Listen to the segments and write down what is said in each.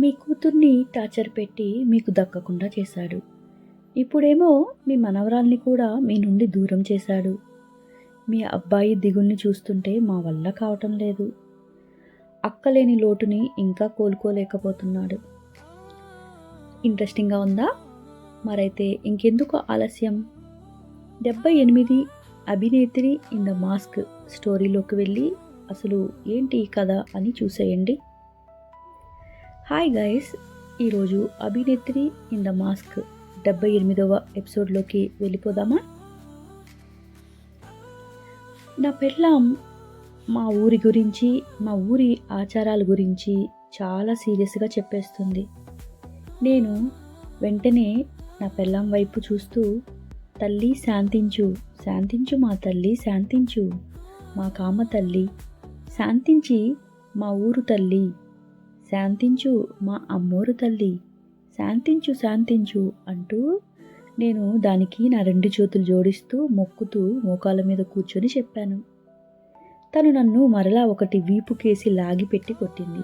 మీ కూతుర్ని టార్చర్ పెట్టి మీకు దక్కకుండా చేశాడు. ఇప్పుడేమో మీ మనవరాల్ని కూడా మీ నుండి దూరం చేశాడు. మీ అబ్బాయి దిగుల్ని చూస్తుంటే మా వల్ల కావటం లేదు. అక్కలేని లోటుని ఇంకా కోలుకోలేకపోతున్నాడు ఇంట్రెస్టింగ్గా ఉందా? మరైతే ఇంకెందుకు ఆలస్యం? డెబ్బై ఎనిమిది అభినేత్రి ఇన్ ద మాస్క్ స్టోరీలోకి వెళ్ళి అసలు ఏంటి ఈ కథ అని చూసేయండి. హాయ్ గైస్ ఈరోజు అభినేత్రి ఇన్ ద మాస్క్ డెబ్బై ఎనిమిదవ ఎపిసోడ్లోకి వెళ్ళిపోదామా? నా పెళ్ళాం మా ఊరి గురించి మా ఊరి ఆచారాల గురించి చాలా సీరియస్గా చెప్పేస్తుంది. నేను వెంటనే నా పెళ్ళాం వైపు చూస్తూ తల్లి శాంతించు శాంతించు మా తల్లి శాంతించు మా కామ తల్లి శాంతించి మా ఊరు తల్లి శాంతించు మా అమ్మోరు తల్లి. శాంతించు శాంతించు అంటూ నేను దానికి నా రెండు చేతులు జోడిస్తూ మొక్కుతూ మోకాల మీద కూర్చొని చెప్పాను. తను నన్ను మరలా ఒకటి వీపు కేసి కొట్టింది.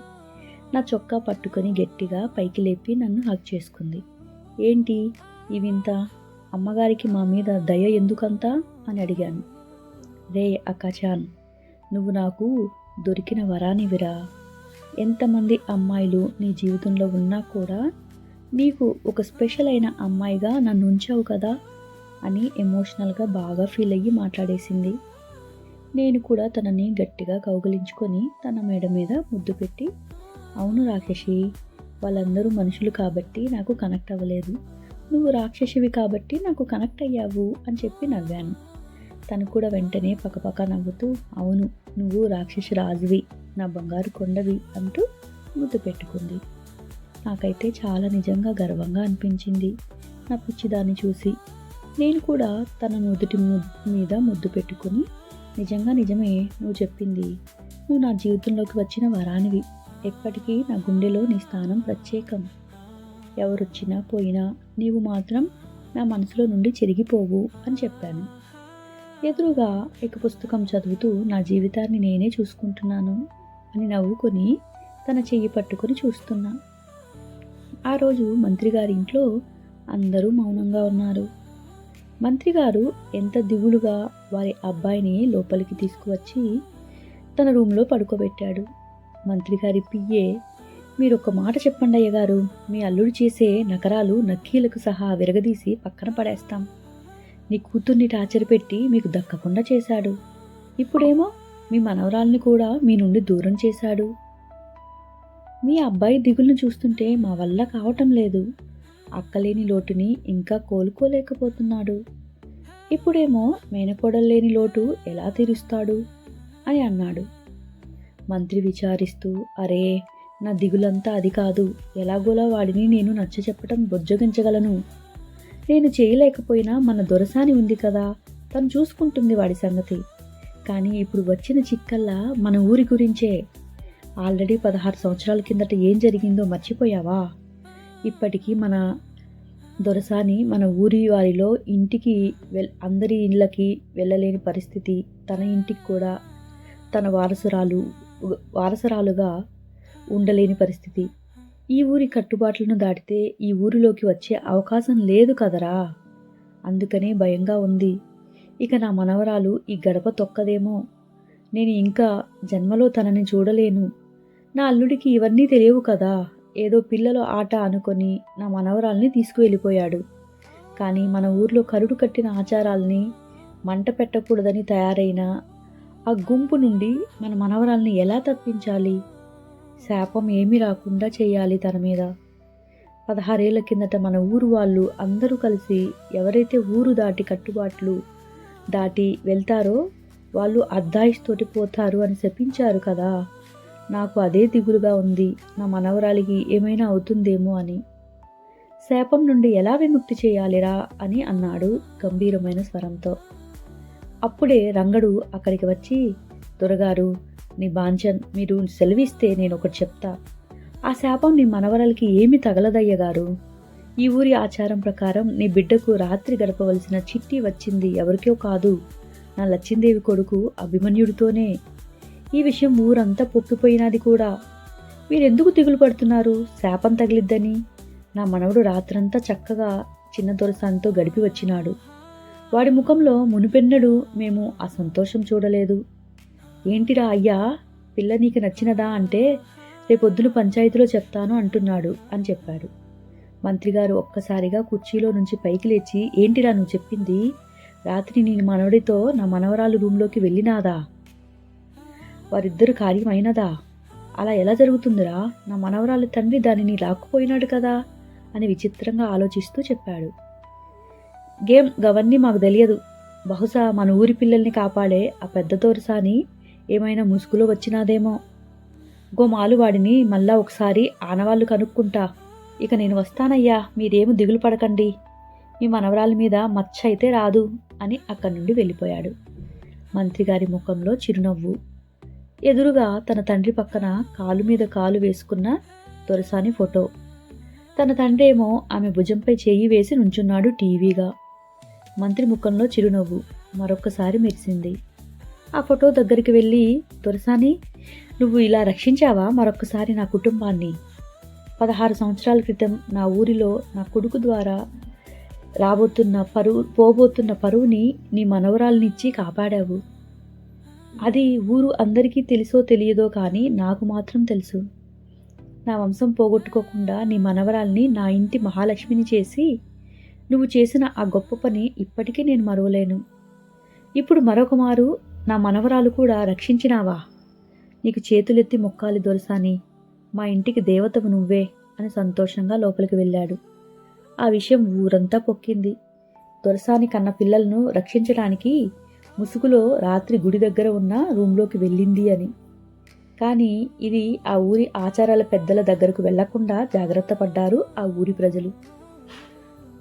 నా చొక్కా పట్టుకొని గట్టిగా పైకి లేపి నన్ను హక్ చేసుకుంది. ఏంటి? ఇవింత? అమ్మగారికి మా మీద దయ ఎందుకంతా? అని అడిగాను. రే అకాచాన్ నువ్వు నాకు దొరికిన వరానివిరా. ఎంతమంది అమ్మాయిలు నీ జీవితంలో ఉన్నా కూడా నీకు ఒక స్పెషల్ అయిన అమ్మాయిగా నన్ను ఉంచావు కదా అని ఎమోషనల్గా బాగా ఫీల్ అయ్యి మాట్లాడేసింది. నేను కూడా తనని గట్టిగా కౌగిలించుకొని తన మెడ మీద ముద్దు పెట్టి అవును రాక్షసి వాళ్ళందరూ మనుషులు కాబట్టి నాకు కనెక్ట్ అవ్వలేదు. నువ్వు రాక్షసివి కాబట్టి నాకు కనెక్ట్ అయ్యావు అని చెప్పి నవ్వాను. తను కూడా వెంటనే పక్కపక్క నవ్వుతూ అవును నువ్వు రాక్షసి రాజువి. నా బంగారు కొండవి అంటూ ముద్దు పెట్టుకుంది. నాకైతే చాలా నిజంగా గర్వంగా అనిపించింది. నా పిచ్చిదాన్ని చూసి నేను కూడా తన నుదుటి మీద ముద్దు పెట్టుకుని నిజంగా నిజమే నువ్వు చెప్పింది. నువ్వు నా జీవితంలోకి వచ్చిన వరానివి. ఎప్పటికీ నా గుండెలో నీ స్థానం ప్రత్యేకం. ఎవరొచ్చినా పోయినా నీవు మాత్రం నా మనసులో నుండి చెరిగిపోవు అని చెప్పాను. ఎదురుగా ఇక పుస్తకం చదువుతూ నా జీవితాన్ని నేనే చూసుకుంటున్నాను. అని నవ్వుకొని తన చెయ్యి పట్టుకొని చూస్తున్నా. ఆ రోజు మంత్రి గారి ఇంట్లో అందరూ మౌనంగా ఉన్నారు. మంత్రిగారు ఎంత దిగులుగా వారి అబ్బాయిని లోపలికి తీసుకువచ్చి తన రూమ్లో పడుకోబెట్టాడు. మంత్రి గారి పియ్యే మీరు ఒక మాట చెప్పండి అయ్యగారు. మీ అల్లుడు చేసే నకరాలు నక్కీలకు సహా విరగదీసి పక్కన పడేస్తాం. నీ కూతుర్ని టార్చర్ పెట్టి మీకు దక్కకుండా చేశాడు. ఇప్పుడేమో మీ మనవరాల్ని కూడా మీ నుండి దూరం చేశాడు. మీ అబ్బాయి దిగులను చూస్తుంటే మా వల్ల కావటం లేదు. అక్కలేని లోటుని ఇంకా కోలుకోలేకపోతున్నాడు. ఇప్పుడేమో మేనకోడలు లేని లోటు ఎలా తీరుస్తాడు? అని అన్నాడు. మంత్రి విచారిస్తూ అరే నా దిగులంతా అది కాదు. ఎలాగోలా వాడిని నేను నచ్చ చెప్పటం బొజ్జగించగలను. నేను చేయలేకపోయినా మన దొరసాని ఉంది కదా. తను చూసుకుంటుంది వాడి సంగతి. కానీ ఇప్పుడు వచ్చిన చిక్కల్లా మన ఊరి గురించే. ఆల్రెడీ పదహారు సంవత్సరాల కిందట ఏం జరిగిందో మర్చిపోయావా? ఇప్పటికీ మన దొరసాని మన ఊరి వారిలో ఇంటికి వెల్ అందరి ఇళ్ళకి వెళ్ళలేని పరిస్థితి. తన ఇంటికి కూడా తన వారసురాలు వారసరాలుగా ఉండలేని పరిస్థితి. ఈ ఊరి కట్టుబాట్లను దాటితే ఈ ఊరిలోకి వచ్చే అవకాశం లేదు కదరా? అందుకనే భయంగా ఉంది. ఇక నా మనవరాలు ఈ గడప తొక్కదేమో. నేను ఇంకా జన్మలో తనని చూడలేను. నా అల్లుడికి ఇవన్నీ తెలియవు కదా. ఏదో పిల్లల ఆట అనుకొని నా మనవరాల్ని తీసుకువెళ్ళిపోయాడు. కానీ మన ఊర్లో కరుడు కట్టిన ఆచారాల్ని మంట పెట్టకూడదని తయారైన ఆ గుంపు నుండి మన మనవరాల్ని ఎలా తప్పించాలి? శాపం ఏమీ రాకుండా చేయాలి తన మీద. పదహారేళ్ళ కిందట మన ఊరు వాళ్ళు అందరూ కలిసి ఎవరైతే ఊరు దాటి కట్టుబాట్లు దాటి వెళ్తారో వాళ్ళు అర్ధాయిస్తోటి పోతారు అని శపించారు కదా. నాకు అదే దిగులుగా ఉంది. నా మనవరాలికి ఏమైనా అవుతుందేమో అని. శాపం నుండి ఎలా విముక్తి చేయాలిరా అని అన్నాడు గంభీరమైన స్వరంతో. అప్పుడే రంగడు అక్కడికి వచ్చి దొరగారు నీ బాంచన్ మీరు సెలవిస్తే నేను ఒకటి చెప్తా. ఆ శాపం నీ మనవరాలకి ఏమి తగలదయ్యగారు? ఈ ఊరి ఆచారం ప్రకారం నీ బిడ్డకు రాత్రి గడపవలసిన చిట్టి వచ్చింది ఎవరికో కాదు. నా లచ్చిందేవి కొడుకు అభిమన్యుడితోనే. ఈ విషయం ఊరంతా పొక్కిపోయినది కూడా. మీరెందుకు దిగులు పడుతున్నారు? శాపం తగిలిద్దని. నా మనవడు రాత్రంతా చక్కగా చిన్న దొరసానితో గడిపి వచ్చినాడు. వాడి ముఖంలో మునిపెన్నడు మేము ఆ సంతోషం చూడలేదు. ఏంటిరా అయ్యా పిల్ల నీకు నచ్చినదా అంటే రేపొద్దున పంచాయతీలో చెప్తాను అంటున్నాడు అని చెప్పాడు. మంత్రిగారు ఒక్కసారిగా కుర్చీలో నుంచి పైకి లేచి ఏంటిరా నువ్వు చెప్పింది? రాత్రి నేను మనవడితో నా మనవరాలు రూంలోకి వెళ్ళినాదా? వారిద్దరు కార్యమైనదా అలా ఎలా జరుగుతుందిరా? నా మనవరాలి తండ్రి దానిని లాక్కుపోయినాడు కదా? అని విచిత్రంగా ఆలోచిస్తూ చెప్పాడు. గేమ్ గవన్నీ మాకు తెలియదు. బహుశా మన ఊరి పిల్లల్ని కాపాడే ఆ పెద్ద దోరసాని ఏమైనా ముసుగులో వచ్చినాదేమో. గోమాలు వాడిని మళ్ళా ఒకసారి ఆనవాళ్ళు కనుక్కుంటా. ఇక నేను వస్తానయ్యా మీరేమి దిగులు పడకండి. మీ మనవరాలి మీద మచ్చ అయితే రాదు అని అక్కడి నుండి వెళ్ళిపోయాడు. మంత్రిగారి ముఖంలో చిరునవ్వు. ఎదురుగా తన తండ్రి పక్కన కాలు మీద కాలు వేసుకున్న దొరసాని ఫోటో. తన తండ్రి ఏమో ఆమె భుజంపై చేయి వేసి నుంచున్నాడు టీవీగా. మంత్రి ముఖంలో చిరునవ్వు మరొక్కసారి మెరిసింది. ఆ ఫోటో దగ్గరికి వెళ్ళి దొరసాని నువ్వు ఇలా రక్షించావా మరొక్కసారి నా కుటుంబాన్ని? పదహారు సంవత్సరాల క్రితం నా ఊరిలో నా కొడుకు ద్వారా రాబోతున్న పరువు పోబోతున్న పరువుని నీ మనవరాలనిచ్చి కాపాడావు. అది ఊరు అందరికీ తెలుసో తెలియదో కానీ నాకు మాత్రం తెలుసు. నా వంశం పోగొట్టుకోకుండా నీ మనవరాల్ని నా ఇంటి మహాలక్ష్మిని చేసి నువ్వు చేసిన ఆ గొప్ప పని ఇప్పటికీ నేను మరవలేను. ఇప్పుడు మరొక మారు నా మనవరాలు కూడా రక్షించినావా? నీకు చేతులెత్తి మొక్కాలి దొరసాని. మా ఇంటికి దేవతవు నువ్వే అని సంతోషంగా లోపలికి వెళ్ళాడు. ఆ విషయం ఊరంతా పొక్కింది. దొరసాని కన్న పిల్లలను రక్షించడానికి ముసుగులో రాత్రి గుడి దగ్గర ఉన్న రూమ్లోకి వెళ్ళింది అని. కానీ ఇది ఆ ఊరి ఆచారాల పెద్దల దగ్గరకు వెళ్ళకుండా జాగ్రత్త పడ్డారు ఆ ఊరి ప్రజలు.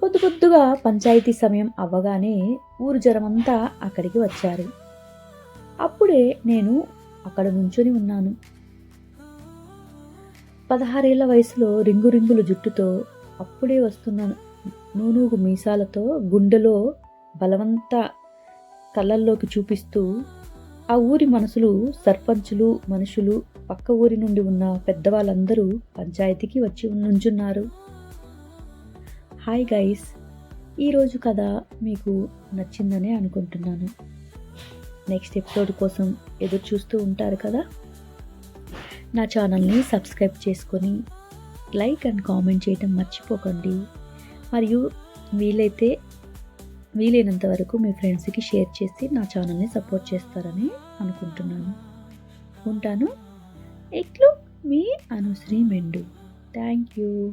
పొద్దు పొద్దుగా పంచాయతీ సమయం అవ్వగానే ఊరు జనమంతా అక్కడికి వచ్చారు. అప్పుడే నేను అక్కడ నుంచొని ఉన్నాను. పదహారేళ్ళ వయసులో రింగు రింగుల జుట్టుతో అప్పుడే వస్తున్న నూనూగు మీసాలతో గుండెలో బలవంత కళ్ళల్లోకి చూపిస్తూ ఆ ఊరి మనసులు సర్పంచులు మనుషులు పక్క ఊరి నుండి ఉన్న పెద్దవాళ్ళందరూ పంచాయతీకి వచ్చి నుంచున్నారు. హాయ్ గైస్ ఈరోజు కథ మీకు నచ్చిందనే అనుకుంటున్నాను. నెక్స్ట్ ఎపిసోడ్ కోసం ఎదురు చూస్తూ ఉంటారు కదా? నా ఛానల్ని సబ్స్క్రైబ్ చేసుకొని లైక్ అండ్ కామెంట్ చేయటం మర్చిపోకండి. మరియు వీలైతే వీలైనంత వరకు మీ ఫ్రెండ్స్కి షేర్ చేసి నా ఛానల్ని సపోర్ట్ చేస్తారని అనుకుంటున్నాను. ఉంటాను. ఎట్లు మీ అనుశ్రీ మెండు. Thank you.